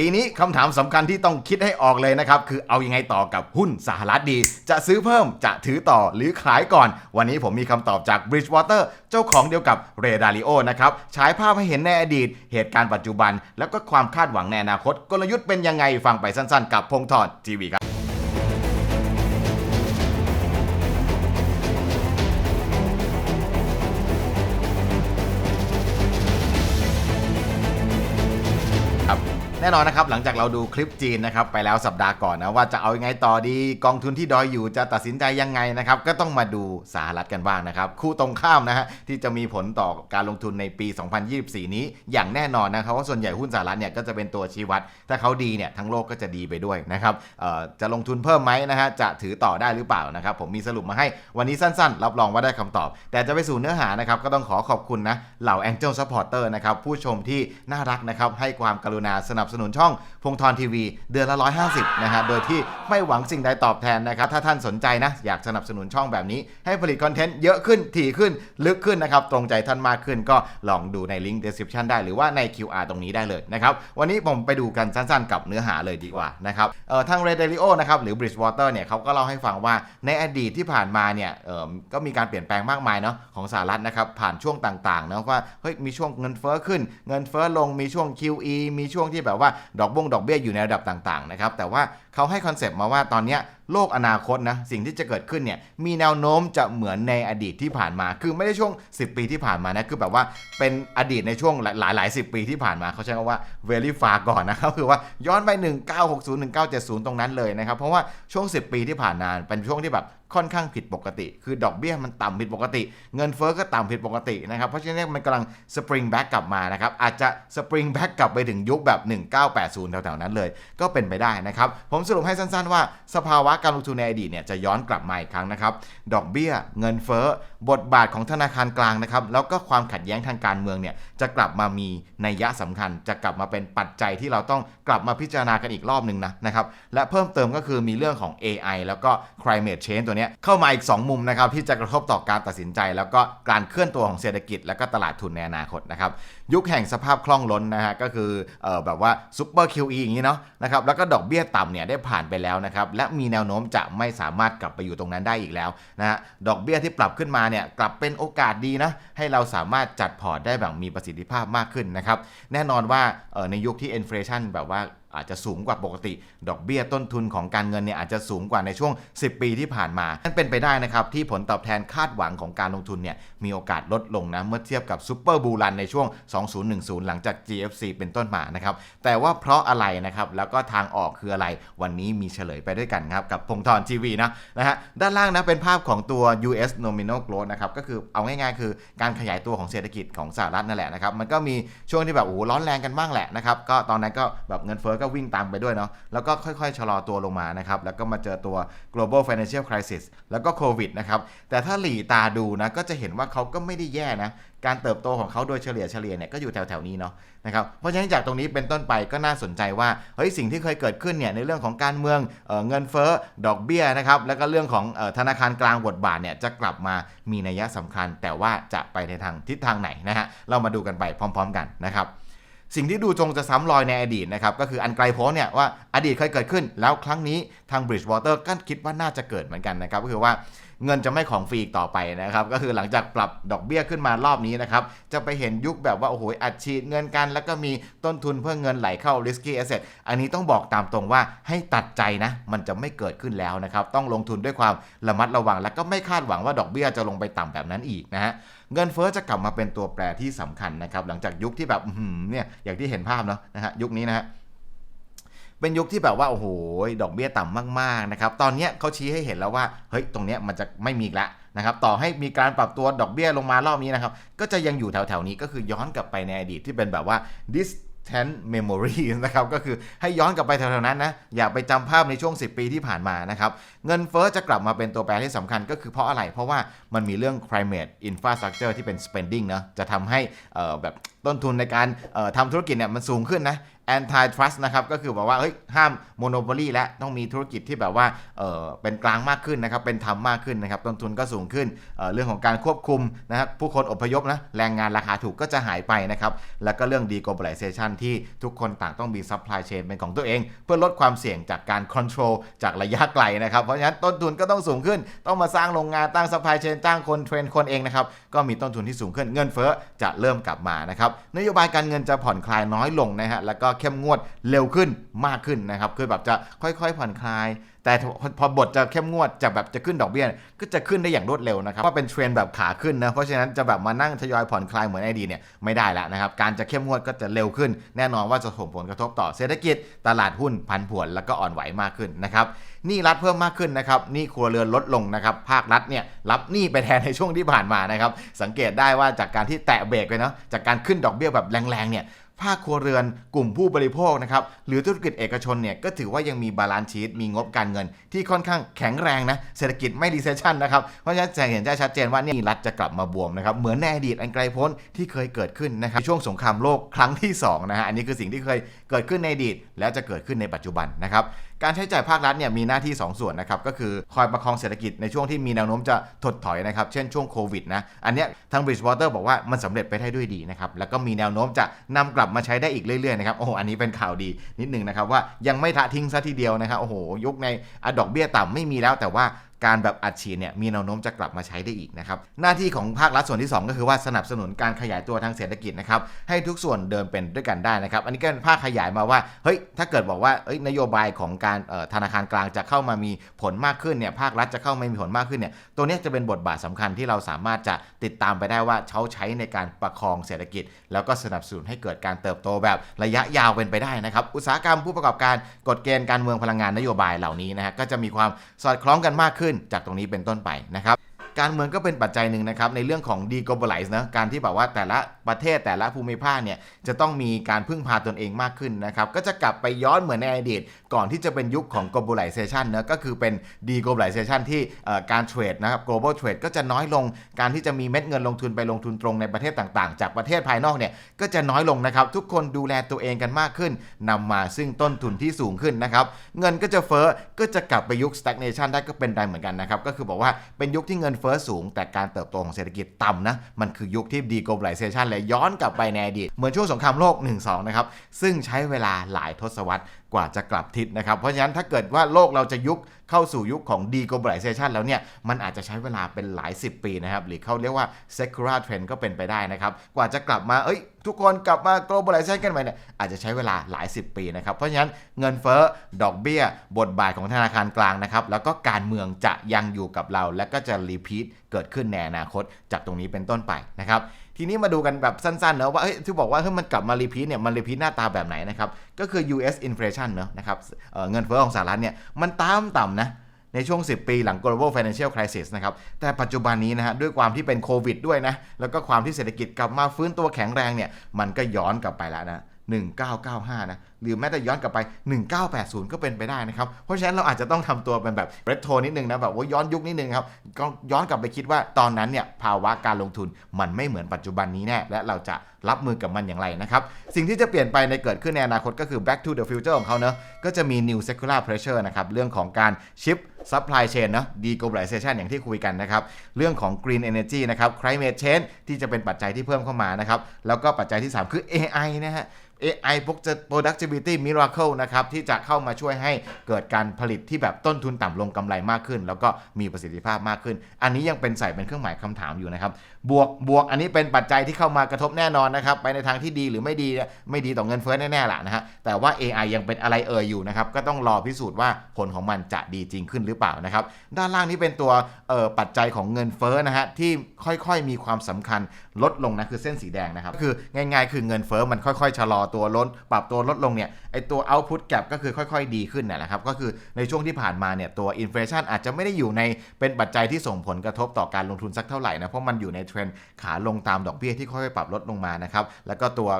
ปีนี้คำถามสำคัญที่ต้องคิดให้ออกเลยนะครับ คือเอายังไงต่อกับหุ้นสหรัฐดี จะซื้อเพิ่มจะถือต่อหรือขายก่อน วันนี้ผมมีคำตอบจาก Bridgewater เจ้าของเดียวกับเรดาริโอนะครับฉายภาพให้เห็นในอดีต เหตุการณ์ปัจจุบัน แล้วก็ความคาดหวังในอนาคตกลยุทธ์เป็นยังไงฟังไปสั้นๆ กับพงศ์ธรทีวีครับ น่นอนนะครับหลังจากเราดูคลิปจีนนะครับไปแล้วสัปดาห์ก่อนนะว่าจะเอายังไงต่อดีกองทุนที่ดอยอยู่จะตัดสินใจยังไงนะครับก็ต้องมาดูสหรัฐกันบ้างนะครับคู่ตรงข้ามนะฮะที่จะมีผลต่อการลงทุนในปี 2024 นี้อย่างแน่นอนนะครับว่าส่วนใหญ่หุ้นสหรัฐเนี่ยก็จะเป็นตัวชี้วัด ถ้าเขาดีเนี่ยทั้งโลกก็จะดีไปด้วยนะครับจะลงทุนเพิ่มไหมนะฮะจะถือต่อได้หรือเปล่านะครับผมมีสรุปมาให้วันนี้สั้นๆ รับรองว่าได้คำตอบ แต่จะไปสู่เนื้อหานะครับก็ต้องขอขอบคุณนะเหล่า Angel Supporter นะครับผู้ชมที่น่ารักนะครับให้ความกรุณาสนับสนุนช่องพงทรทีวี เดือนละ 150 นะฮะ โดยที่ไม่หวังสิ่งใดตอบแทนนะครับ ถ้าท่านสนใจนะ อยากสนับสนุนช่องแบบนี้ ให้ผลิตคอนเทนต์เยอะขึ้น ถี่ขึ้น ลึกขึ้นนะครับ ตรงใจท่านมากขึ้นก็ลองดูในลิงก์ description ได้ หรือว่าใน QR ตรงนี้ได้เลยนะครับ วันนี้ผมไปดูกันสั้นๆ กับเนื้อหาเลยดีกว่านะครับเอ่อทาง r e d e l i o นะครับหรือ Bridgewater เนี่ยเขาก็เล่าให้ฟังว่าในอดีตที่ผ่านมาเนี่ยเอ่อก็มีการเปลี่ยนแปลงมากมายเนาะของสหรัฐนะครับผ่านช่วงต่างๆนะว่าเฮ้ยมีช่วงเงินเฟ้อขึ้น เงินเฟ้อลงมีช่วง QE มีช่วงที่แบบว่าดอกบงดอกเบี้ยอยู่ในระดับต่างๆนะครับแต่ว่าเขาให้คอนเซปต์มาว่าตอนนี้โลกอนาคตนะสิ่งที่จะเกิดขึ้นเนี่ยมีแนวโน้มจะเหมือนในอดีตที่ผ่านมา คือไม่ได้ช่วง 10 ปีที่ผ่านมานะคือแบบว่าเป็นอดีตในช่วงหลายหลายสิปีที่ผ่านมาเขาใช้คำว่า very far ก่อนนะครับคือว่าย้อนไป 1960 1970 ตรงนั้นเลยนะครับเพราะว่าช่วง 10 ปีที่ผ่านมาเป็นช่วงที่แบบ ค่อนข้างผิดปกติ คือดอกเบี้ยมันต่ำผิดปกติ เงินเฟ้อก็ต่ำผิดปกตินะครับ เพราะฉะนั้นมันกำลังสปริงแบ็กกลับมานะครับ อาจจะสปริงแบ็กกลับไปถึงยุคแบบ 1980 แถวๆนั้นเลย ก็เป็นไปได้นะครับ ผมสรุปให้สั้นๆว่า สภาวะการลงทุนในอดีตเนี่ยจะย้อนกลับมาอีกครั้งนะครับ ดอกเบี้ย เงินเฟ้อบทบาทของธนาคารกลางนะครับ แล้วก็ความขัดแย้งทางการเมืองเนี่ยจะกลับมามีนัยยะสำคัญ จะกลับมาเป็นปัจจัยที่เราต้องกลับมาพิจารณากันอีกรอบหนึ่งนะนะครับ และเพิ่มเติมก็คือมีเรื่องของ AI แล้วก็ climate change ตัวนี้เข้ามาอีก 2 มุมนะครับที่จะกระทบต่อการตัดสินใจ แล้วก็การเคลื่อนตัวของเศรษฐกิจ และก็ตลาดทุนในอนาคตนะครับยุคแห่งสภาพคล่องล้นนะฮะก็คือเออแบบว่าซูเปอร์ QE อย่างนี้เนาะนะครับแล้วก็ดอกเบี้ยต่ำเนี่ยได้ผ่านไปแล้วนะครับและมีแนวโน้มจะไม่สามารถกลับไปอยู่ตรงนั้นได้อีกแล้วนะฮะดอกเบี้ยที่ปรับขึ้นมาเนี่ยกลับเป็นโอกาสดีนะให้เราสามารถจัดพอร์ตได้แบบมีประสิทธิภาพมากขึ้นนะครับแน่นอนว่าในยุคที่อินฟลชันแบบว่า อาจจะสูงกว่าปกติ ดอกเบี้ยต้นทุนของการเงินเนี่ยอาจจะสูงกว่าในช่วง 10 ปีที่ผ่านมานั่นเป็นไปได้นะครับที่ผลตอบแทนคาดหวังของการลงทุนเนี่ยมีโอกาสลดลงนะเมื่อเทียบกับซูเปอร์บูรันในช่วง 2010 หลังจาก GFC เป็นต้นมานะครับแต่ว่าเพราะอะไรนะครับแล้วก็ทางออกคืออะไร วันนี้มีเฉลยไปด้วยกันครับกับพงธรทีวีนะนะฮะด้านล่างนะเป็นภาพของตัว US nominal growth นะครับก็คือเอาง่ายๆ คือการขยายตัวของเศรษฐกิจของสหรัฐนั่นแหละนะครับมันก็มีช่วงที่แบบโอ้ร้อนแรงกันบ้างแหละนะครับก็ตอนนั้นก็แบบเงินเฟ้อก็วิ่งตามไปด้วยเนาะแล้วก็ค่อยๆชะลอตัวลงมานะครับแล้วก็มาเจอตัว global financial crisis แล้วก็โควิดนะครับแต่ถ้าหลีตาดูนะก็จะเห็นว่าเขาก็ไม่ได้แย่นะการเติบโตของเขาโดยเฉลี่ยเฉลี่ยเนี่ยก็อยู่แถวๆนี้เนาะนะครับเพราะฉะนั้นจากตรงนี้เป็นต้นไปก็น่าสนใจว่าเฮ้ยสิ่งที่เคยเกิดขึ้นเนี่ยในเรื่องของการเมืองเออเงินเฟ้อดอกเบี้ยนะครับแล้วก็เรื่องของออธนาคารกลางบทบาทเนี่ยจะกลับมามีนัยสำคัญ แต่ว่าจะไปในทางทิศทางไหนนะฮะเรามาดูกันไปพร้อม ๆ กันนะครับ สิ่งที่ดูจงจะซ้ำรอยในอดีตนะครับก็คืออันไกลโพ้นเนี่ยว่าอดีตเคยเกิดขึ้น แล้วครั้งนี้ทาง Bridgewater ก็คิดว่าน่าจะเกิดเหมือนกันนะครับก็คือว่าเงินจะไม่ของฟรีต่อไปนะครับ ก็คือหลังจากปรับดอกเบี้ยขึ้นมารอบนี้นะครับ จะไปเห็นยุคแบบว่าโอ้โหอัดฉีดเงินกัน แล้วก็มีต้นทุนเพื่อเงินไหลเข้า risky asset อันนี้ต้องบอกตามตรงว่าให้ตัดใจนะ มันจะไม่เกิดขึ้นแล้วนะครับ ต้องลงทุนด้วยความระมัดระวัง แล้วก็ไม่คาดหวังว่าดอกเบี้ยจะลงไปต่ำแบบนั้นอีกนะฮะ เงินเฟ้อจะกลับมาเป็นตัวแปรที่สำคัญนะครับหลังจากยุคที่แบบเนี่ยอย่างที่เห็นภาพเนาะนะฮะยุคนี้นะฮะเป็นยุคที่แบบว่าโอ้โหดอกเบี้ยต่ำมากๆนะครับตอนนี้เขาชี้ให้เห็นแล้วว่าเฮ้ยตรงเนี้ยมันจะไม่มีละนะครับต่อให้มีการปรับตัวดอกเบี้ยลงมารอบนี้นะครับก็จะยังอยู่แถวๆนี้ก็คือย้อนกลับไปในอดีตที่เป็นแบบว่า this dis distant memory นะครับก็คือให้ย้อนกลับไปแถวๆนั้นนะ อย่าไปจำภาพในช่วง 10 ปีที่ผ่านมานะครับ เงินเฟ้อจะกลับมาเป็นตัวแปรที่สำคัญก็คือเพราะอะไร เพราะว่ามันมีเรื่อง climate infrastructure ที่เป็น spending นะจะทำให้แบบต้นทุนในการทำธุรกิจเนี่ยมันสูงขึ้นนะ anti trust นะครับก็คือแบอกว่าเฮ้ยห้าม monopoly และต้องมีธุรกิจที่แบบว่าเออเป็นกลางมากขึ้นนะครับเป็นธรรมมากขึ้นนะครับต้นทุนก็สูงขึ้นเเรื่องของการควบคุมนะครับผู้คนอพยพนะแรงงานราคาถูกก็จะหายไปนะครับแล้วก็เรื่อง deglobalization ที่ทุกคนต่างต้องมี supply chain เป็นของตัวเอง เพื่อลดความเสี่ยงจากการ control จากระยะไกลนะครับเพราะฉะนั้นต้นทุนก็ต้องสูงขึ้น ต้องมาสร้างโรงงานตั้ง supply chain จ้างคนเทรนคนเองนะครับก็มีต้นทุนที่สูงขึ้นเงินเฟ้อจะเริ่มกลับมานะครับนโยบายการเงินจะผ่อนคลายน้อยลงนะฮะแล้วก็เข้มงวดเร็วขึ้นมากขึ้นนะครับคือแบบจะค่อยๆผ่อนคลาย แต่พอบทจะเข้มงวดจะแบบจะขึ้นดอกเบี้ยก็จะขึ้นได้อย่างรวดเร็วนะครับว่าเป็นเทรนแบบขาขึ้นนะเพราะฉะนั้นจะแบบมานั่งทยอยผ่อนคลายเหมือนไอดีเนี่ยไม่ได้แล้วนะครับการจะเข้มงวดก็จะเร็วขึ้น แน่นอนว่าจะส่งผลกระทบต่อเศรษฐกิจตลาดหุ้นพันผวนแล้วก็อ่อนไหวมากขึ้นนะครับหนี้รัฐเพิ่มมากขึ้นนะครับหนี้ครัวเรือนลดลงนะครับภาครัฐเนี่ยรับหนี้ไปแทนในช่วงที่ผ่านมานะครับสังเกตได้ว่าจากการที่แตะเบรกไปเนาะจากการขึ้นดอกเบี้ยแบบแรงๆเนี่ย ภาคครัวเรือนกลุ่มผู้บริโภคนะครับหรือธุรกิจเอกชนเนี่ยก็ถือว่ายังมีบาลานซ์ชีตมีงบการเงิน ที่ค่อนข้างแข็งแรงนะเศรษฐกิจไม่ดีเซชันนะครับเพราะฉะนั้นจะเห็นได้ชัดเจนว่านี่รัฐจะกลับมาบวมนะครับเหมือนในอดีตอันไกลโพ้นที่เคยเกิดขึ้นนะครับช่วงสงครามโลกครั้งที่2นะฮะอันนี้คือสิ่งที่เคยเกิดขึ้นในอดีตแล้วจะเกิดขึ้นในปัจจุบันนะครับ การใช้จ่ายภาครัฐเนี่ยมีหน้าที่ 2 ส่วนนะครับก็คือคอยประคองเศรษฐกิจในช่วงที่มีแนวโน้มจะถดถอยนะครับเช่นช่วงโควิดนะอันเนี้ยทาง Bridgewater บอกว่ามันสำเร็จไปได้ด้วยดีนะครับแล้วก็มีแนวโน้มจะนำกลับมาใช้ได้อีกเรื่อยๆนะครับโอ้โหอันนี้เป็นข่าวดีนิดนึงนะครับว่ายังไม่ทะทิ้งซะทีเดียวนะครับโอ้โหยุคในอดอกเบี้ยต่ำไม่มีแล้วแต่ว่า การแบบอัดฉีดเนี่ยมีแนวโน้มจะกลับมาใช้ได้อีกนะครับหน้าที่ของภาครัฐส่วนที่ 2 ก็คือว่าสนับสนุนการขยายตัวทางเศรษฐกิจนะครับให้ทุกส่วนเดินเป็นด้วยกันได้นะครับอันนี้ก็เป็นภาคขยายมาว่าเฮ้ยถ้าเกิดบอกว่าเอ้ยนโยบายของการธนาคารกลางจะเข้ามามีผลมากขึ้นเนี่ยภาครัฐจะเข้ามามีผลมากขึ้นเนี่ยตัวนี้จะเป็นบทบาทสำคัญที่เราสามารถจะติดตามไปได้ว่าเขาใช้ในการประคองเศรษฐกิจ แล้วก็สนับสนุนให้เกิดการเติบโตแบบระยะยาวเป็นไปได้นะครับอุตสาหกรรมผู้ประกอบการกฎเกณฑ์การเมืองพลังงานนโยบายเหล่านี้นะฮะก็จะมีความสอดคล้องกันมากขึ้นจากตรงนี้เป็นต้นไปนะครับการเมืองก็เป็นปัจจัยหนึ่งนะครับในเรื่องของ deglobalize นะการที่แบบว่าแต่ละ ประเทศแต่ละภูมิภาคเนี่ยจะต้องมีการพึ่งพาตนเองมากขึ้นนะครับ ก็จะกลับไปย้อนเหมือนในอดีต ก่อนที่จะเป็นยุคของ globalization นะก็คือเป็น deglobalization ที่การเทรดนะครับ global trade ก็จะน้อยลงการที่จะมีเม็ดเงินลงทุนไปลงทุนตรงในประเทศต่างๆ จากประเทศภายนอกเนี่ยก็จะน้อยลงนะครับ ทุกคนดูแลตัวเองกันมากขึ้นนำมาซึ่งต้นทุนที่สูงขึ้นนะครับ เงินก็จะเฟ้อก็จะกลับไปยุค stagnation ได้ก็เป็นได้เหมือนกันนะครับก็คือบอกว่าเป็นยุคที่เงินเฟ้อสูง แต่การเติบโตของเศรษฐกิจต่ำนะมันคือยุคที่ deglobalization เลยย้อนกลับไปในอดีตเหมือนช่วงสงครามโลก 1-2 นะครับ ซึ่งใช้เวลาหลายทศวรรษกว่าจะกลับทิศนะครับ เพราะฉะนั้นถ้าเกิดว่าโลกเราจะยุคเข้าสู่ยุคของ deglobalization แล้วเนี่ย มันอาจจะใช้เวลาเป็นหลาย 10 ปีนะครับ หรือเขาเรียกว่า secular trend ก็เป็นไปได้นะครับ กว่าจะกลับมา เอ้ย ทุกคนกลับมา globalization กันใหม่เนี่ย อาจจะใช้เวลาหลาย 10 ปีนะครับ เพราะฉะนั้นเงินเฟ้อ ดอกเบี้ย บทบาทของธนาคารกลางนะครับ แล้วก็การเมืองจะยังอยู่กับเรา และก็จะ repeat เกิดขึ้นในอนาคต จากตรงนี้เป็นต้นไปนะครับ ทีนี้มาดูกันแบบสั้นๆเนอะว่าที่บอกว่าเฮ้ยมันกลับมารีพีทเนี่ยมันรีพีทหน้าตาแบบไหนนะครับก็คือ US inflation เนอะนะครับเเงินเฟ้อของสหรัฐเนี่ยมันตามต่ำนะในช่วง 10 ปีหลัง global financial crisis นะครับ แต่ปัจจุบันนี้นะฮะด้วยความที่เป็นโควิดด้วยนะ แล้วก็ความที่เศรษฐกิจกลับมาฟื้นตัวแข็งแรงเนี่ย มันก็ย้อนกลับไปแล้วนะ 1995 นะ หรือแม้แต่ย้อนกลับไป 1980 ก็เป็นไปได้นะครับ เพราะฉะนั้นเราอาจจะต้องทำตัวเป็นแบบเรโทนิดนึงนะ แบบว่าย้อนยุคนิดนึงครับ ก็ย้อนกลับไปคิดว่าตอนนั้นเนี่ยภาวะการลงทุนมันไม่เหมือนปัจจุบันนี้แน่ และเราจะรับมือกับมันอย่างไรนะครับ สิ่งที่จะเปลี่ยนไปในเกิดขึ้นในอนาคตก็คือ back to the future ของเขาเนอะก็จะมี new secular pressure นะครับ เรื่องของการ shift supply chain นะ deglobalization อย่างที่คุยกันนะครับ เรื่องของ green energy นะครับ climate change ที่จะเป็นปัจจัยที่เพิ่มเข้ามานะครับ แล้วก็ปัจจัยที่ 3 คือ AI นะฮะ AI พวกจะ productivity miracle นะครับ ที่จะเข้ามาช่วยให้เกิดการผลิตที่แบบต้นทุนต่ำลงกำไรมากขึ้น แล้วก็มีประสิทธิภาพมากขึ้น อันนี้ยังเป็นใส่เป็นเครื่องหมายคำถามอยู่นะครับ บวกบวกอันนี้เป็นปัจจัยที่เข้ามากระทบแน่นอนนะครับ ไปในทางที่ดีหรือไม่ดีไม่ดีต่อเงินเฟ้อแน่ๆล่ะนะฮะแต่ว่า AI ยังเป็นอะไรเอ่ยอยู่นะครับก็ต้องรอพิสูจน์ว่าผลของมันจะดีจริงขึ้นหรือเปล่านะครับ ด้านล่างนี้เป็นตัวปัจจัยของเงินเฟ้อนะฮะที่ค่อยๆมีความสำคัญลดลงนะคือเส้นสีแดงนะครับคือง่ายๆ คือเงินเฟ้อมันค่อยๆชะลอตัวลดปรับตัวลดลงเนี่ยไอตัว output gap ก็คือค่อยๆ ดีขึ้นนะครับก็คือในช่วงที่ผ่านมาเนี่ยตัว inflation อาจจะไม่ได้อยู่ในเป็นปัจจัยที่ส่งผลกระทบต่อการลงทุนสักเท่าไหร่นะเพราะมันอยู่ในเทรนด์ขาลงตามดอกเบี้ยที่ค่อยๆปรับลดลงมานะครับแล้วก็ตัว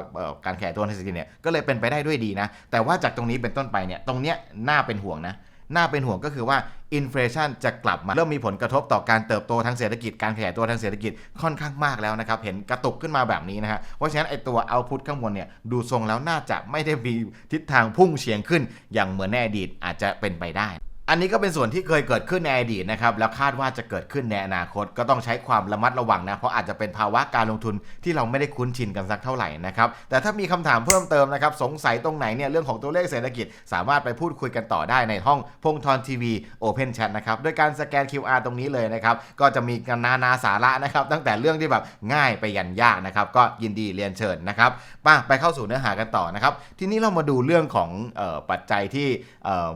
การแข่ตัวเศรษฐกิจเนี่ยก็เลยเป็นไปได้ด้วยดีนะแต่ว่าจากตรงนี้เป็นต้นไปเนี่ยตรงเนี้ยน่าเป็นห่วงนะ น่าเป็นห่วงก็คือว่าอินฟลชันจะกลับมา เริ่มมีผลกระทบต่อการเติบโตทางเศรษฐกิจการขยายตัวทางเศรษฐกิจค่อนข้างมากแล้วนะครับ เห็นกระตุกขึ้นมาแบบนี้นะฮะเพราะฉะนั้นไอตัวเอาพุทข้างบนเนี่ยดูทรงแล้วน่าจะไม่ได้มีทิศทางพุ่งเฉียงขึ้น อย่างเหมือนในอดีตอาจจะเป็นไปได้ อันนี้ก็เป็นส่วนที่เคยเกิดขึ้นในอดีตนะครับแล้วคาดว่าจะเกิดขึ้นในอนาคตก็ต้องใช้ความระมัดระวังนะเพราะอาจจะเป็นภาวะการลงทุนที่เราไม่ได้คุ้นชินกันสักเท่าไหร่นะครับแต่ถ้ามีคำถามเพิ่มเติมนะครับสงสัยตรงไหนเนี่ยเรื่องของตัวเลขเศรษฐกิจ สามารถไปพูดคุยกันต่อได้ในห้องพงทรทีวีโอเพนแชทนะครับด้วยการสแกน QR ตรงนี้เลยนะครับก็จะมีกันนานาสาระนะครับตั้งแต่เรื่องที่แบบง่ายไปยันยากนะครับก็ยินดีเรียนเชิญนะครับป้าไปเข้าสู่เนื้อหากันต่อนะครับทีนี้เรามาดูเรื่องของออปัจจัยที่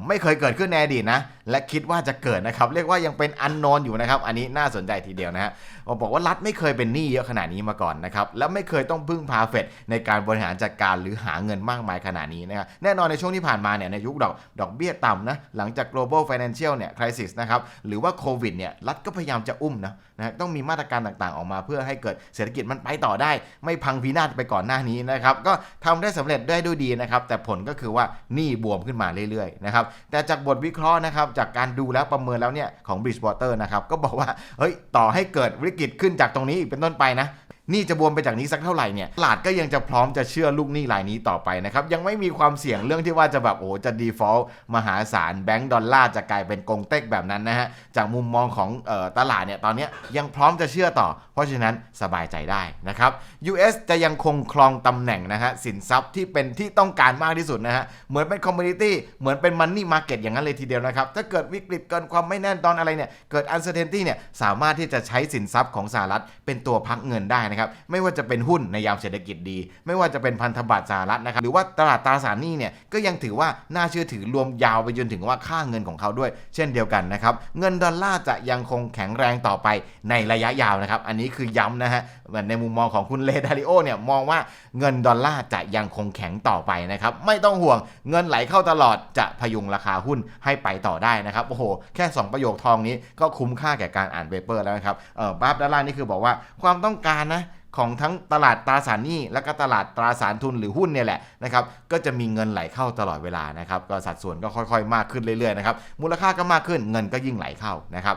ไม่เคยเกิดขึ้นในอดีตนะและคิดว่าจะเกิดนะครับ เรียกว่ายังเป็นอันนอนอยู่นะครับ อันนี้น่าสนใจทีเดียวนะฮะบอกว่ารัฐไม่เคยเป็นหนี้เยอะขนาดนี้มาก่อนนะครับ และไม่เคยต้องพึ่งพาเฟดในการบริหารจัดการหรือหาเงินมากมายขนาดนี้นะครับแน่นอนในช่วงที่ผ่านมาเนี่ยในยุคดอกดอกเบี้ยต่ำนะหลังจาก global financial เนี่ย crisis นะครับหรือว่าโควิดเนี่ยรัฐก็พยายามจะอุ้มนะนะต้องมีมาตรการต่างๆ ออกมาเพื่อให้เกิดเศรษฐกิจมันไปต่อได้ ไม่พังพินาศไปก่อนหน้านี้นะครับก็ทำได้สำเร็จได้ด้วยดีนะครับแต่ผลก็คือว่าหนี้บวมขึ้นมาเรื่อยๆนะครับแต่จากบทวิเคราะห์นะครับจากการดูแล้วประเมินแล้วเนี่ยของ Bridgewater นะครับก็บอกว่าเฮ้ยต่อให้เกิดวิกฤตขึ้นจากตรงนี้อีกเป็นต้นไปนะนี่จะบวมไปจากนี้สักเท่าไหร่เนี่ยตลาดก็ยังจะพร้อมจะเชื่อลูกหนี้รายนี้ต่อไปนะครับยังไม่มีความเสี่ยงเรื่องที่ว่าจะแบบโอ้จะ default มหาศาลแบงก์ดอลลาร์จะกลายเป็นกงเต็กแบบนั้นนะฮะจากมุมมองของออตลาดเนี่ยตอนนี้ยังพร้อมจะเชื่อต่อ เพราะฉะนั้นสบายใจได้นะครับ US จะยังคงครองตำแหน่งนะฮะสินทรัพย์ที่เป็นที่ต้องการมากที่สุดนะฮะเหมือนเป็นคอมมูนิตี้เหมือนเป็นมันนี่มาร์เก็ตอย่างนั้นเลยทีเดียวนะครับถ้าเกิดวิกฤตเกินความไม่แน่นตอนอะไรเนี่ยเกิด uncertainty เนี่ยสามารถที่จะใช้สินทรัพย์ของสหรัฐเป็นตัวพักเงินได้นะครับไม่ว่าจะเป็นหุ้นในยามเศรษฐกิจดี ไม่ว่าจะเป็นพันธบัตรสหรัฐนะครับหรือว่าตลาดตราสารหนี้เนี่ยก็ยังถือว่าน่าเชื่อถือรวมยาวไปจนถึงว่าค่าเงินของเขาด้วย เช่นเดียวกันนะครับเงินดอลลาร์จะยังคงแข็งแรงต่อไปในระยะยาวนะครับอันนี้คือย้ำนะฮะในมุมมองของคุณเลดาริโอเนี่ยมองว่าเงินดอลลาร์จะยังคงแข็งต่อไปนะครับไม่ต้องห่วงเงินไหลเข้าตลอดจะพยุงราคาหุ้นให้ไปต่อได้นะครับโอ้โห แค่ 2 ประโยคทองนี้ก็คุ้มค่าแก่การอ่านเปเปอร์แล้วนะครับเออบ้าบด้านล่างนี่คือบอกว่าความต้องการนะ ของทั้งตลาดตราสารหนี้และก็ตลาดตราสารทุนหรือหุ้นเนี่ยแหละนะครับก็จะมีเงินไหลเข้าตลอดเวลานะครับก็สัดส่วนก็ค่อยๆ มากขึ้นเรื่อยๆนะครับมูลค่าก็มากขึ้นเงินก็ยิ่งไหลเข้านะครับ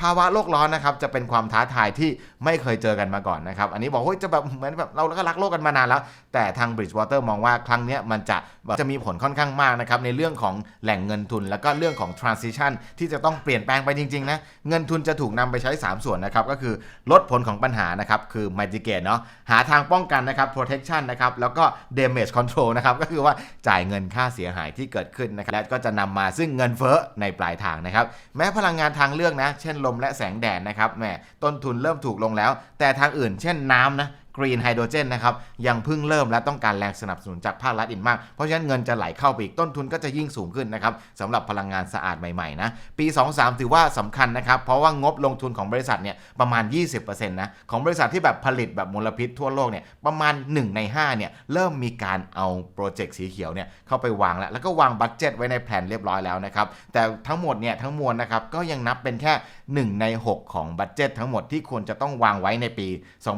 ภาวะโลกร้อนนะครับจะเป็นความท้าทายที่ไม่เคยเจอกันมาก่อนนะครับ อันนี้บอกเฮ้ยจะแบบเหมือนแบบเราก็รักโลกกันมานานแล้ว แต่ทาง Bridgewater มองว่าครั้งนี้มันจะจะมีผลค่อนข้างมากนะครับในเรื่องของแหล่งเงินทุน แล้วก็เรื่องของ transition ที่จะต้องเปลี่ยนแปลงไปจริงๆนะเงินทุนจะถูกนำไปใช้ 3 ส่วนนะครับก็คือลดผลของปัญหานะครับคือ mitigate เนาะหาทางป้องกันนะครับ protection นะครับแล้วก็ damage control นะครับก็คือว่าจ่ายเงินค่าเสียหายที่เกิดขึ้นนะครับและก็จะนำมาซึ่งเงินเฟ้อในปลายทางนะครับแม้พลังงานทางเลือกนะ เช่นลมและแสงแดดนะครับแหมต้นทุนเริ่มถูกลงแล้ว แต่ทางอื่น เช่นน้ำนะกรีนไฮโดรเจนนะครับยังเพิ่งเริ่มและต้องการแรงสนับสนุนจากภาครัฐอีกมาก เพราะฉะนั้นเงินจะไหลเข้าไปอีกต้นทุนก็จะยิ่งสูงขึ้นนะครับสำหรับพลังงานสะอาดใหม่ๆนะปี 23 ถือว่าสำคัญนะครับเพราะว่างบลงทุนของบริษัทเนี่ยประมาณ 20%นะของบริษัทที่แบบผลิตแบบมลพิษทั่วโลกเนี่ยประมาณ 1 ใน5เนี่ยเริ่มมีการเอาโปรเจกต์สีเขียวเนี่ยเข้าไปวางแล้วแล้วก็วางบัตเจ็ตไว้ในแผนเรียบร้อยแล้วนะครับแต่ทั้งหมดเนี่ยทั้งมวลนะครับก็ยังนับเป็นแค่ 1 ใน 6 ของบัตเจ็ตทั้งหมดที่ควรจะต้องวางไว้ในปี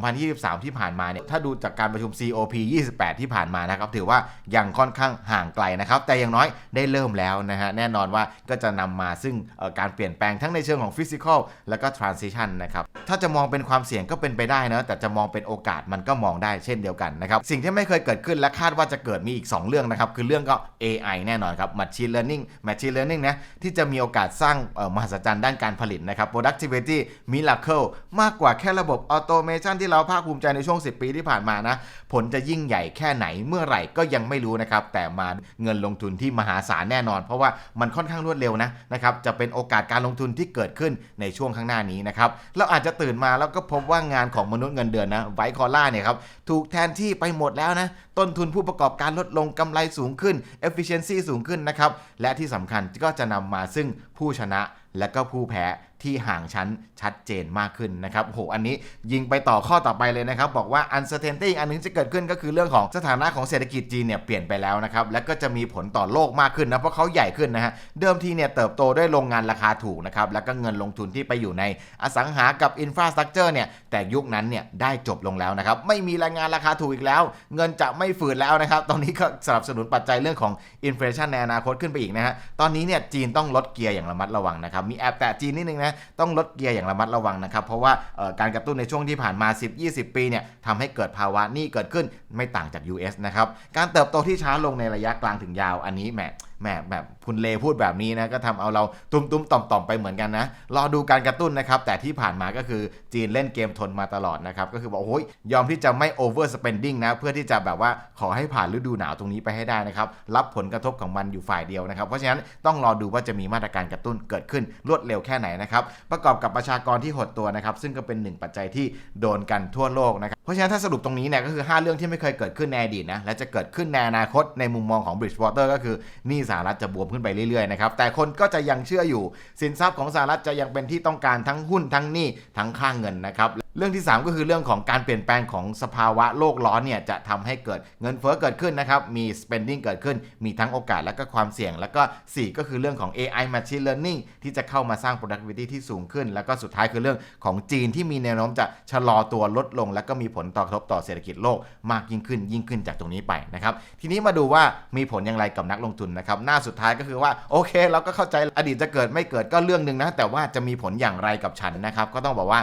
2023 ที่ผ่านมาเนี่ยถ้าดูจากการประชุม COP 28 ที่ผ่านมานะครับถือว่ายังค่อนข้างห่างไกลนะครับแต่อย่างน้อยได้เริ่มแล้วนะฮะแน่นอนว่าก็จะนำมาซึ่งการเปลี่ยนแปลงทั้งในเชิงของฟิสิกอลแล้วก็ transition นะครับถ้าจะมองเป็นความเสี่ยงก็เป็นไปได้นะแต่จะมองเป็นโอกาสมันก็มองได้เช่นเดียวกันนะครับสิ่งที่ไม่เคยเกิดขึ้นและคาดว่าจะเกิดมีอีก 2 เรื่องนะครับคือเรื่องก็ AI แน่นอนครับ machine learning machine learning นะที่จะมีโอกาสสร้างมหัศจรรย์ด้านการผลิตนะครับ productivity miracle มากกว่าแค่ระบบ automation ที่เราภาคภูมิใจในช่วง่วง 10 ปีที่ผ่านมานะ ผลจะยิ่งใหญ่แค่ไหนเมื่อไหร่ก็ยังไม่รู้นะครับ แต่มาเงินลงทุนที่มหาศาลแน่นอน เพราะว่ามันค่อนข้างรวดเร็วนะนะครับจะเป็นโอกาสการลงทุนที่เกิดขึ้นในช่วงข้างหน้านี้นะครับเราอาจจะตื่นมาแล้วก็พบว่างานของมนุษย์เงินเดือนนะไวคอล่าเนี่ยครับถูกแทนที่ไปหมดแล้วนะต้นทุนผู้ประกอบการลดลงกำไรสูงขึ้น efficiency สูงขึ้นนะครับและที่สำคัญก็จะนำมาซึ่งผู้ชนะและก็ผู้แพ้ ที่ห่างชั้นชัดเจนมากขึ้นนะครับโหอันนี้ยิงไปต่อข้อต่อไปเลยนะครับ บอกว่า uncertainty อีกอันหนึงจะเกิดขึ้นก็คือเรื่องของสถานะของเศรษฐกิจจีนเนี่ยเปลี่ยนไปแล้วนะครับ และก็จะมีผลต่อโลกมากขึ้นนะ เพราะเขาใหญ่ขึ้นนะฮะ เดิมทีเนี่ยเติบโตด้วยโรงงานราคาถูกนะครับ แล้วก็เงินลงทุนที่ไปอยู่ในอสังหากับอินฟราสตรักเจอร์เนี่ย แต่ยุคนั้นเนี่ยได้จบลงแล้วนะครับ ไม่มีแรงงานราคาถูกอีกแล้ว เงินจะไม่ฝืดแล้วนะครับ ตอนนี้ก็สนับสนุนปัจจัยเรื่องของอินฟลชันในอนาคตขึ้นไปอีกนะฮะ ตอนนี้เนี่ยจีนต้องลดเกียร์อย่างระมัดระวังนะครับ มีแอบแตะจีนนิดนึงนะต้องลดเกียร์อย่างระมัดระวังนะครับ เพราะว่าการกระตุ้นในช่วงที่ผ่านมา 10-20 ปีเนี่ยทำให้เกิดภาวะหนี้เกิดขึ้นไม่ต่างจาก US นะครับ การเติบโตที่ช้าลงในระยะกลางถึงยาวอันนี้แหม แหมแบบคุณเลพูดแบบนี้นะก็ทำเอาเราตุ้มตุ้มต่อมต่อมไปเหมือนกันนะ รอดูการกระตุ้นนะครับ แต่ที่ผ่านมาก็คือจีนเล่นเกมทนมาตลอดนะครับ ก็คือบอกโอ้ยยอมที่จะไม่ over spending นะ เพื่อที่จะแบบว่าขอให้ผ่านฤดูหนาวตรงนี้ไปให้ได้นะครับ รับผลกระทบของมันอยู่ฝ่ายเดียวนะครับ เพราะฉะนั้นต้องรอดูว่าจะมีมาตรการกระตุ้นเกิดขึ้นรวดเร็วแค่ไหนนะครับ ประกอบกับประชากรที่หดตัวนะครับ ซึ่งก็เป็นหนึ่งปัจจัยที่โดนกันทั่วโลกนะครับ ราะฉะนั้นถ้าสรุปตรงนี้เนี่ยก็คือ 5 เรื่องที่ไม่เคยเกิดขึ้นในอดีตนะและจะเกิดขึ้นในอนาคตในมุมมองของ Bridgewater ก็คือหนี้สหรัฐจะบวมขึ้นไปเรื่อยๆนะครับแต่คนก็จะยังเชื่ออยู่ สินทรัพย์ของสหรัฐจะยังเป็นที่ต้องการทั้งหุ้นทั้งหนี้ทั้งค่างเงินนะครับเรื่องที่ 3 ก็คือเรื่องของการเปลี่ยนแปลงของสภาวะโลกร้อนเนี่ยจะทำให้เกิดเงินเฟ้อเกิดขึ้นนะครับ มี spending เกิดขึ้น มีทั้งโอกาสและก็ความเสี่ยง แล้วก็ 4 ก็คือเรื่องของ AI machine learning ที่จะเข้ามาสร้าง productivity ที่สูงขึ้น แล้วก็สุดท้ายคือเรื่องของจีนที่มีแนวโน้มจะชะลอตัวลดลง แล้วก็มีผลต่อกระทบต่อเศรษฐกิจโลกมากยิ่งขึ้น ยิ่งขึ้นจากตรงนี้ไปนะครับ ทีนี้มาดูว่ามีผลอย่างไรกับนักลงทุนนะครับ หน้าสุดท้ายก็คือว่าโอเค เราก็เข้าใจอดีตจะเกิดไม่เกิดก็เรื่องหนึ่งนะ แต่ว่าจะมีผลอย่างไรกับฉันนะครับ ก็ต้องบอกว่า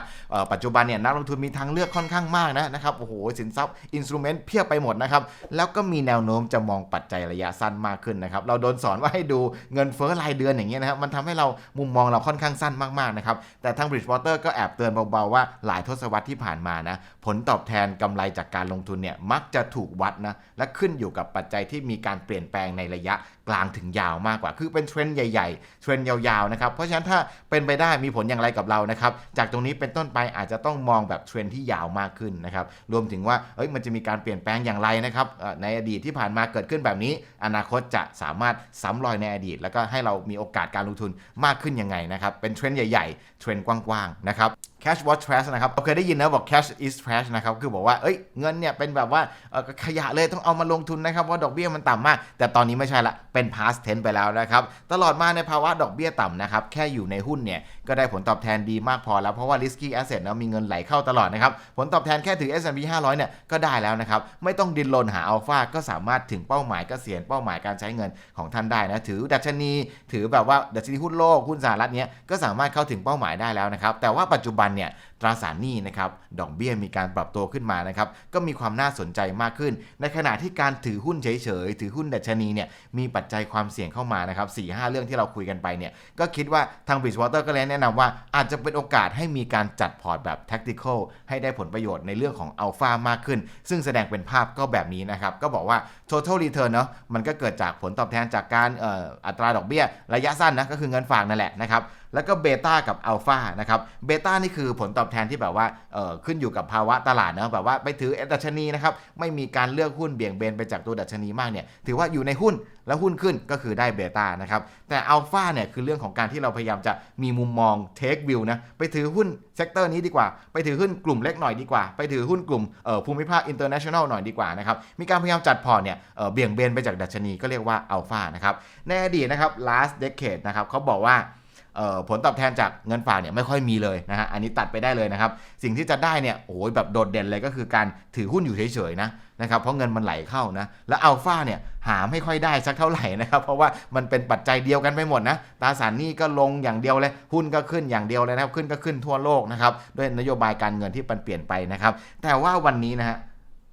ปัจจุบันเนี่ยนักลงทุนมีทางเลือกค่อนข้างมากนะนะครับโอ้โหสินทรัพย์อินสตูเมนต์เพียบไปหมดนะครับแล้วก็มีแนวโน้มจะมองปัจจัยระยะสั้นมากขึ้นนะครับเราโดนสอนว่าให้ดูเงินเฟ้อรายเดือนอย่างเงี้ยนะครับมันทำให้เรามุมมองเราค่อนข้างสั้นมากๆนะครับแต่ทาง Bridgewater ก็แอบเตือนเบาๆว่าหลายทศวรรษที่ผ่านมานะผลตอบแทนกำไรจากการลงทุนเนี่ยมักจะถูกวัดนะและขึ้นอยู่กับปัจจัยที่มีการเปลี่ยนแปลงในระยะกลางถึงยาวมากกว่า คือเป็นเทรนด์ใหญ่ๆ เทรนด์ยาวๆนะครับ เพราะฉะนั้นถ้าเป็นไปได้มีผลอย่างไรกับเรานะครับ จากตรงนี้เป็นต้นไปอาจจะต้องมองแบบเทรนที่ยาวมากขึ้นนะครับ รวมถึงว่าเอ้ยมันจะมีการเปลี่ยนแปลงอย่างไรนะครับในอดีตที่ผ่านมาเกิดขึ้นแบบนี้ อนาคตจะสามารถซ้ำรอยในอดีต แล้วก็ให้เรามีโอกาสการลงทุนมากขึ้นยังไงนะครับ เป็นเทรนใหญ่ ๆ เทรนกว้างๆนะครับ cash was trash นะครับเราเคยได้ยินนะบอก cash is trash นะครับ คือบอกว่า เอ้ย เงินเนี่ยเป็นแบบว่าขยะเลยต้องเอามาลงทุนนะครับว่าะดอกเบี้ยมันต่ำมาก แต่ตอนนี้ไม่ใช่ละ เป็น past tense ไปแล้วนะครับ ตลอดมาในภาวะดอกเบี้ยต่ำนะครับ แค่อยู่ในหุ้นเนี่ย ก็ได้ผลตอบแทนดีมากพอแล้ว เพราะว่า risky asset เนะมีเงินไหลเข้าตลอดนะครับ ผลตอบแทนแค่ถือ S&P 500 เนี่ย ก็ได้แล้วนะครับ ไม่ต้องดิ้นรนหาอัลฟาก็สามารถถึงเป้าหมายเกษียณเป้าหมายการใช้เงินของท่านได้นะ ถือดัชนี ถือแบบว่าดัชนีหุ้นโลกหุ้นสหรัฐเนี้ยก็สามารถเข้าถึงเป้าหมายได้แล้วนะครับแต่ว่าปัจจุบันเนี่ยตราสารหนี้นะครับดอกเบี้ยมีการปรับตัวขึ้นมานะครับก็มีความน่าสนใจมากขึ้น ในขณะที่การถือหุ้นเฉยๆ ถือหุ้นดัชนีเนี่ยมีปัจจัยความเสี่ยงเข้ามานะครับ4 5เรื่องที่เราคุยกันไปเนี่ยก็คิดว่าทาง Bridgewater ก็เลยแนะนำว่าอาจจะเป็นโอกาสให้มีการจัดพอร์ตแบบ tactical ให้ได้ผลประโยชน์ในเรื่องของอัลฟามากขึ้น ซึ่งแสดงเป็นภาพก็แบบนี้นะครับก็บอกว่า total return เนาะมันก็เกิดจากผลตอบแทนจากการเอออัตราดอกเบี้ย ระยะสั้นนะก็คือเงินฝากนั่นแหละนะครับแล้วก็เบต้ากับอัลฟานะครับเบต้านี่คือผลตอบแทนที่แบบว่าเออขึ้นอยู่กับภาวะตลาดเนะแบบว่าไปถือดัชนีนะครับไม่มีการเลือกหุ้นเบี่ยงเบนไปจากตัวดัชนีมากเนี่ยถือว่าอยู่ในหุ้นแล้วหุ้นขึ้นก็คือได้เบต้านะครับแต่อัลฟาเนี่ยคือเรื่องของการที่เราพยายามจะมีมุมมองเทควิวนะไปถือหุ้นเซกเตอร์นี้ดีกว่า ไปถือหุ้นกลุ่มเล็กหน่อยดีกว่า ไปถือหุ้นกลุ่มเออภูมิภาคอินเตอร์เนชั่นแนลหน่อยดีกว่านะครับมีการพยายามจัดพอร์ตเนี่ยเออเบี่ยงเบนไปจากดัชนีก็เรียกว่าอัลฟานะครับในอดีตนะครับ last decade นะครับเขาบอกว่า ผลตอบแทนจากเงินฝากเนี่ยไม่ค่อยมีเลยนะฮะอันนี้ตัดไปได้เลยนะครับ สิ่งที่จะได้เนี่ยโอ้ยแบบโดดเด่นเลยก็คือการถือหุ้นอยู่เฉยๆนะนะครับเพราะเงินมันไหลเข้านะแล้วอัลฟาเนี่ยหาไม่ค่อยได้สักเท่าไหร่นะครับเพราะว่ามันเป็นปัจจัยเดียวกันไปหมดนะตราสารหนี้ก็ลงอย่างเดียวเลยหุ้นก็ขึ้นอย่างเดียวเลยนะครับขึ้นก็ขึ้นทั่วโลกนะครับด้วยนโยบายการเงินที่มันเปลี่ยนไปนะครับแต่ว่าวันนี้นะฮะ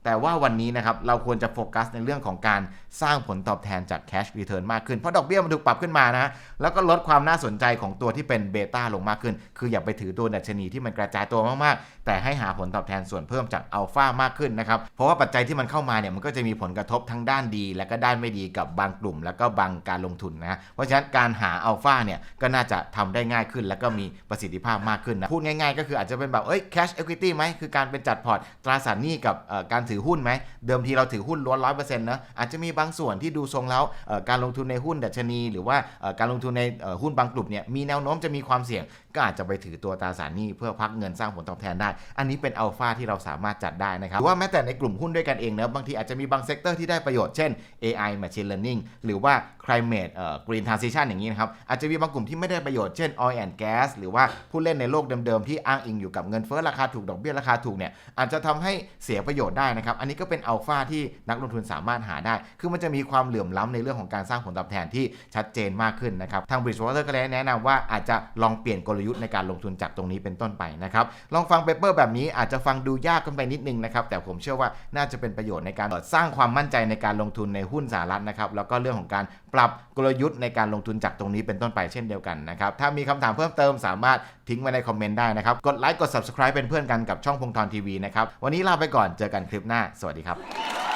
แต่ว่าวันนี้นะครับเราควรจะโฟกัสในเรื่องของการสร้างผลตอบแทนจาก cash return มากขึ้น เพราะดอกเบี้ยมันถูกปรับขึ้นมานะฮะแล้วก็ลดความน่าสนใจของตัวที่เป็นเบต้าลงมากขึ้น คืออย่าไปถือตัวดัชนีที่มันกระจายตัวมากๆ แต่ให้หาผลตอบแทนส่วนเพิ่มจากอัลฟามากขึ้นนะครับ เพราะว่าปัจจัยที่มันเข้ามาเนี่ยมันก็จะมีผลกระทบทั้งด้านดี และก็ด้านไม่ดีกับบางกลุ่ม แล้วก็บางการลงทุนนะเพราะฉะนั้นการหาอัลฟาเนี่ยก็น่าจะทำได้ง่ายขึ้น แล้วก็มีประสิทธิภาพมากขึ้นนะพูดง่าย ๆ ก็คืออาจจะเป็นแบบเอ้ย cash equity ไหมคือการเป็นจัดพอร์ตตราสารหนี้กับการถืถือหุ้นไหม เดิมทีเราถือหุ้นล้วนร้อยเปอร์เซ็นต์นะอาจจะมีบางส่วนที่ดูทรงแล้วการลงทุนในหุ้นดัชนี หรือว่าการลงทุนในหุ้นบางกลุ่มเนี่ยมีแนวโน้มจะมีความเสี่ยง ก็อาจจะไปถือตัวตราสารหนี้เพื่อพักเงินสร้างผลตอบแทนได้ อันนี้เป็นอัลฟาที่เราสามารถจัดได้นะครับหรือว่าแม้แต่ในกลุ่มหุ้นด้วยกันเองนะบางทีอาจจะมีบางเซกเตอร์ที่ได้ประโยชน์เช่น AI Machine Learning หรือว่า Climate เอ่อ Green Transition อย่างนี้นะครับอาจจะมีบางกลุ่มที่ไม่ได้ประโยชน์เช่น Oil and Gas หรือว่าผู้เล่นในโลกเดิมๆที่อ้างอิงอยู่กับเงินเฟ้อราคาถูกดอกเบี้ยราคาถูกเนี่ยอาจจะทำให้เสียประโยชน์ได้นะครับอันนี้ก็เป็นอัลฟาที่นักลงทุนสามารถหาได้ คือมันจะมีความเหลื่อมล้ำในเรื่องของการสร้างผลตอบแทนที่ชัดเจนมากขึ้นนะครับทาง Bridgewater ก็เลยแนะนำว่าอาจจะลองเปลี่ยนกลยุทธ์ในการลงทุนจากตรงนี้เป็นต้นไปนะครับลองฟังเปเปอร์แบบนี้อาจจะฟังดูยากกันไปนิดนึงนะครับแต่ผมเชื่อว่าน่าจะเป็นประโยชน์ในการสร้างความมั่นใจในการลงทุนในหุ้นสหรัฐนะครับแล้วก็เรื่องของการปรับกลยุทธ์ในการลงทุนจากตรงนี้เป็นต้นไปเช่นเดียวกันนะครับถ้ามีคำถามเพิ่มเติมสามารถทิ้งไว้ในคอมเมนต์ได้นะครับกดไลค์กด subscribe เป็นเพื่อนกันกับช่องพงทรทีวีนะครับวันนี้ลาไปก่อนเจอกันคลิปหน้า สวัสดีครับ